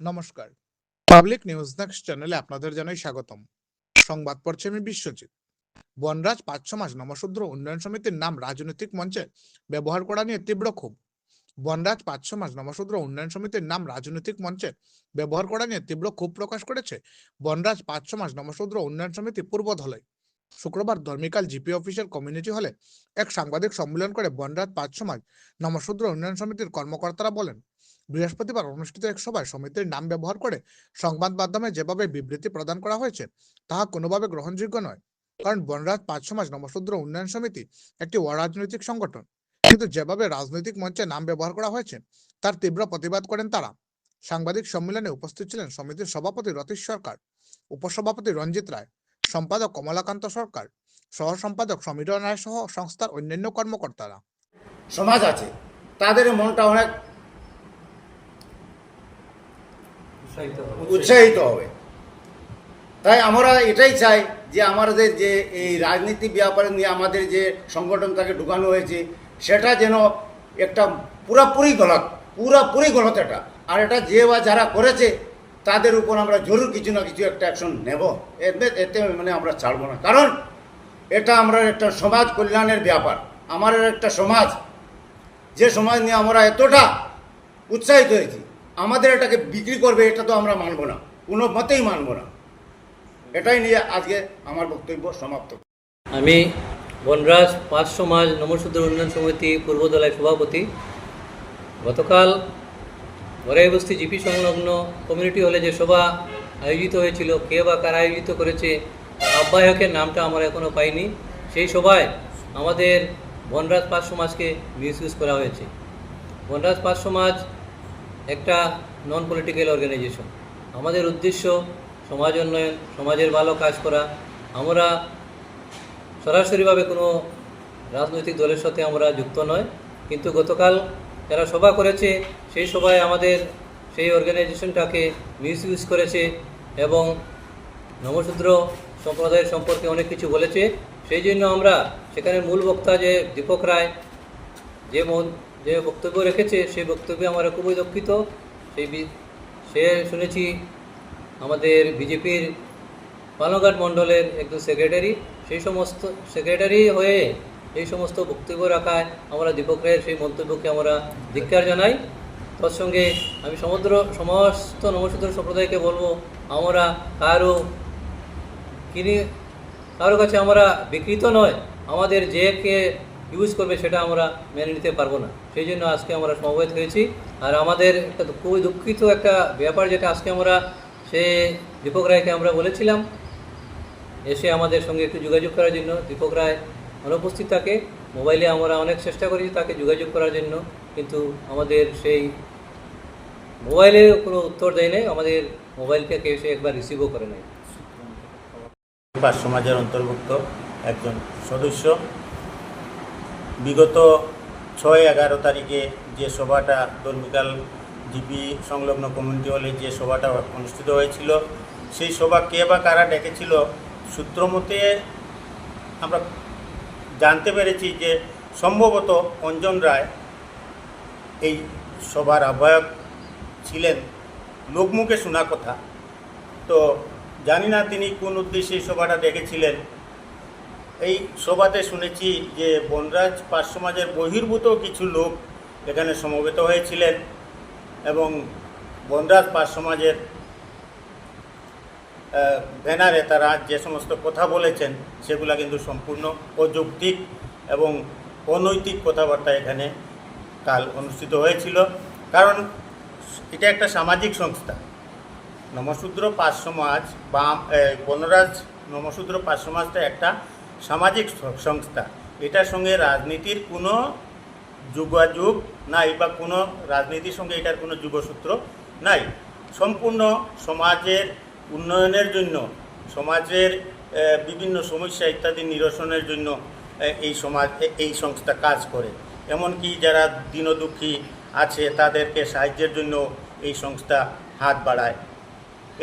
নমস্কার। Public news next চ্যানেলে আপনাদের জানাই স্বাগতম। সংবাদ পড়ছে আমি বিশ্বজিৎ। বনরাজ পাঁচ সমাজ নমশূদ্র উন্নয়ন সমিতির নাম রাজনৈতিক মঞ্চে ব্যবহার করা নিয়ে তীব্র ক্ষোভ। বনরাজ পাঁচ সমাজ নমশূদ্র উন্নয়ন সমিতির নাম রাজনৈতিক মঞ্চে ব্যবহার করা নিয়ে তীব্র ক্ষোভ প্রকাশ করেছে বনরাজ পাঁচ সমাজ নমশূদ্র উন্নয়ন সমিতি পূর্ব ধলাই। শুক্রবার ধর্মিকাল জিপি অফিসের কমিউনিটি হলে এক সাংবাদিক সম্মেলন করে বনরাজ পাঁচ সমাজ নমশূদ্র উন্নয়ন সমিতির কর্মকর্তারা বলেন বৃহস্পতিবার অনুষ্ঠিত এক সভায় সমিতির নাম ব্যবহার করে সংবাদ মাধ্যমে যেভাবে বিবৃতি প্রদান করা হয়েছে, তাহা কোনোভাবে গ্রহণযোগ্য নয়। কারণ বনরাজ পাঁচ সমাজ নমশূদ্র উন্নয়ন সমিতি একটি অরাজনৈতিক সংগঠন। কিন্তু যেভাবে রাজনৈতিক মঞ্চে নাম ব্যবহার করা হয়েছে, তার তীব্র প্রতিবাদ করেন তারা। সাংবাদিক সম্মেলনে উপস্থিত ছিলেন সমিতির সভাপতি রতীশ সরকার, উপসভাপতি রঞ্জিত রায়, সম্পাদক কমলাকান্ত সরকার সহ সম্পাদক সমীরণ রায় সহ সংস্থার অন্যান্য কর্মকর্তারা। সমাজ আছে, তাদের মনটা অনেক উৎসাহিত হবে। তাই আমরা এটাই চাই যে আমাদের যে এই রাজনীতি ব্যাপারে নিয়ে আমাদের যে সংগঠন তাকে ঢুকানো হয়েছে, সেটা যেন একটা পুরাপুরি গলত পুরাপুরি গলত এটা। আর এটা যে বা যারা করেছে, তাদের উপর আমরা জরুর কিছু না কিছু একটা অ্যাকশন নেব। এতে- মানে আমরা ছাড়বো না। কারণ এটা আমরা একটা সমাজ কল্যাণের ব্যাপার। আমাদের একটা সমাজ, যে সমাজ নিয়ে আমরা এতটা উৎসাহিত হয়েছি আমাদের এটাকে বিক্রি করবে, এটা তো আমরা মানব না। কোনো মতেই মানব না। এটাই নিয়ে আজকে আমার বক্তব্য সমাপ্ত। আমি বনরাজ পাঁচ সমাজ নমশূদ্র উন্নয়ন সমিতি পূর্বদলায় সভাপতি। গতকাল গড়াই বস্তি জিপি সংলগ্ন কমিউনিটি হলে যে সভা আয়োজিত হয়েছিল, কে বা কারা আয়োজিত করেছে আহ্বায়কের নামটা আমরা এখনও পাইনি। সেই সভায় আমাদের বনরাজ পাঁচ সমাজকে মিসইউজ করা হয়েছে। বনরাজ পাঁচ সমাজ একটা নন পলিটিক্যাল অর্গানাইজেশন আমাদের উদ্দেশ্য সমাজ উন্নয়ন, সমাজের ভালো কাজ করা। আমরা সরাসরিভাবে কোনো রাজনৈতিক দলের সাথে আমরা যুক্ত নয়, কিন্তু গতকাল যারা সভা করেছে, সেই সভায় আমাদের সেই অর্গানাইজেশনটাকে মিসইউজ করেছে এবং নমশূদ্র সম্প্রদায়ের সম্পর্কে অনেক কিছু বলেছে। সেই জন্য আমরা সেখানে মূল বক্তা যে দীপক রায়, যে যে বক্তব্য রেখেছে, সেই বক্তব্যে আমরা খুবই দুঃখিত। সেই সে শুনেছি আমাদের বিজেপির পালঘাট মণ্ডলের একজন সেক্রেটারি। সেই সমস্ত সেক্রেটারি হয়ে এই সমস্ত বক্তব্য রাখায় আমরা দীপক রায়ের সেই মন্তব্যকে আমরা ধিক্কার জানাই। তৎসঙ্গে আমি সমুদ্র, সমস্ত নমশূদ্র সম্প্রদায়কে বলব, আমরা কারও কিনে, কারও কাছে আমরা বিকৃত নয়। আমাদের যে কে ইউজ করবে, সেটা আমরা মেনে নিতে পারব না। সেই জন্য আজকে আমরা সমবেত হয়েছি। আর আমাদের একটা খুবই দুঃখিত একটা ব্যাপার, যেটা আজকে আমরা সে দীপক রায়কে আমরা বলেছিলাম, এসে আমাদের সঙ্গে একটু যোগাযোগ করার জন্য। দীপক রায় অনুপস্থিত থাকে। মোবাইলে আমরা অনেক চেষ্টা করেছি তাকে যোগাযোগ করার জন্য, কিন্তু আমাদের সেই মোবাইলে কোনো উত্তর দেয় নাই। আমাদের মোবাইলকে কেউ সে একবার রিসিভও করে নাই। সমাজের অন্তর্ভুক্ত একজন সদস্য। বিগত ছয় এগারো তারিখে যে সভাটা ধর্মিকাল জিপি সংলগ্ন কমিউনিটি হলে যে সভাটা অনুষ্ঠিত হয়েছিল, সেই সভা কে বা কারা ডেকেছিল সূত্রমতে আমরা জানতে পেরেছি যে সম্ভবত অঞ্জন রায় এই সভার আহ্বায়ক ছিলেন লোকমুখে শোনা কথা। তো জানি না তিনি কোন উদ্দেশ্যে এই সভাটা ডেকেছিলেন। এই সভাতে শুনেছি যে বনরাজ পাঁচ সমাজের বহির্ভূত কিছু লোক এখানে সমবেত হয়েছিলেন এবং বনরাজ পাঁচ সমাজের ব্যানারে তারা যে সমস্ত কথা বলেছেন সেগুলা কিন্তু সম্পূর্ণ অযৌক্তিক এবং অনৈতিক কথাবার্তা এখানে কাল অনুষ্ঠিত হয়েছিল। কারণ এটা একটা সামাজিক সংস্থা। নমশূদ্র পাঁচ সমাজ বা বনরাজ নমশূদ্র পাঁচ সমাজটা একটা সামাজিক সংস্থা। এটার সঙ্গে রাজনীতির কোনো যোগাযোগ নাই বা কোনো রাজনীতির সঙ্গে এটার কোনো যুগসূত্র নাই। সম্পূর্ণ সমাজের উন্নয়নের জন্য, সমাজের বিভিন্ন সমস্যা ইত্যাদি নিরসনের জন্য এই সমাজ এই সংস্থা কাজ করে। এমনকি যারা দীনদুঃখী আছে, তাদেরকে সাহায্যের জন্য এই সংস্থা হাত বাড়ায়।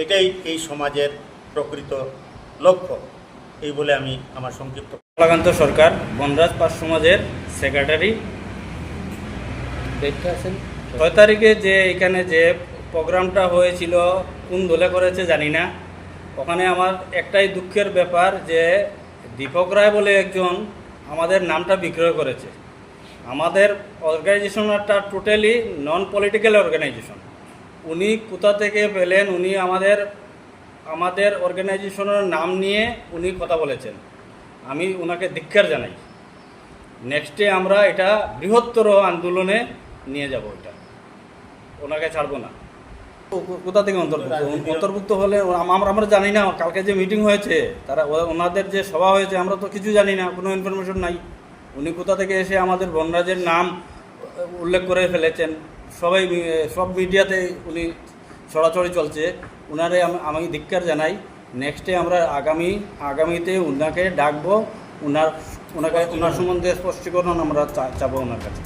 এটাই এই সমাজের প্রকৃত লক্ষ্য। এই বলে আমি আমার সংক্ষিপ্ত কমলাকান্ত সরকার বনরাজ পাঁচ সমাজের সেক্রেটারি ছয় তারিখে যে এখানে যে প্রোগ্রামটা হয়েছিল কোন দলে করেছে জানি না। ওখানে আমার একটাই দুঃখের ব্যাপার যে দীপক রায় বলে একজন আমাদের নামটা বিক্রয় করেছে। আমাদের অর্গানাইজেশনটা টোটালি নন পলিটিক্যাল অর্গানাইজেশন উনি কোথা থেকে পেলেন উনি আমাদের আমাদের অর্গানাইজেশনের নাম নিয়ে উনি কথা বলেছেন। আমি ওনাকে ধিক্ষার জানাই। নেক্সটে আমরা এটা বৃহত্তর আন্দোলনে নিয়ে যাব এটা। ওনাকে ছাড়বো না। কোথা থেকে অন্তর্ভুক্ত? অন্তর্ভুক্ত হলে আমরা আমরা জানি না। কালকে যে মিটিং হয়েছে তারা ওনাদের যে সভা হয়েছে আমরা তো কিছু জানি না কোনো ইনফরমেশন নাই। উনি কোথা থেকে এসে আমাদের বনরাজের নাম উল্লেখ করে ফেলেছেন। সবাই সব মিডিয়াতে উনি ছড়াছড়ি চলছে। ওনারে আমি ধিক্কার জানাই। নেক্সটে আমরা আগামী, আগামীতে ওনাকে ডাকবো। ওনার ওনাকে ওনার সম্বন্ধে স্পষ্টীকরণ আমরা চাবো ওনার কাছে।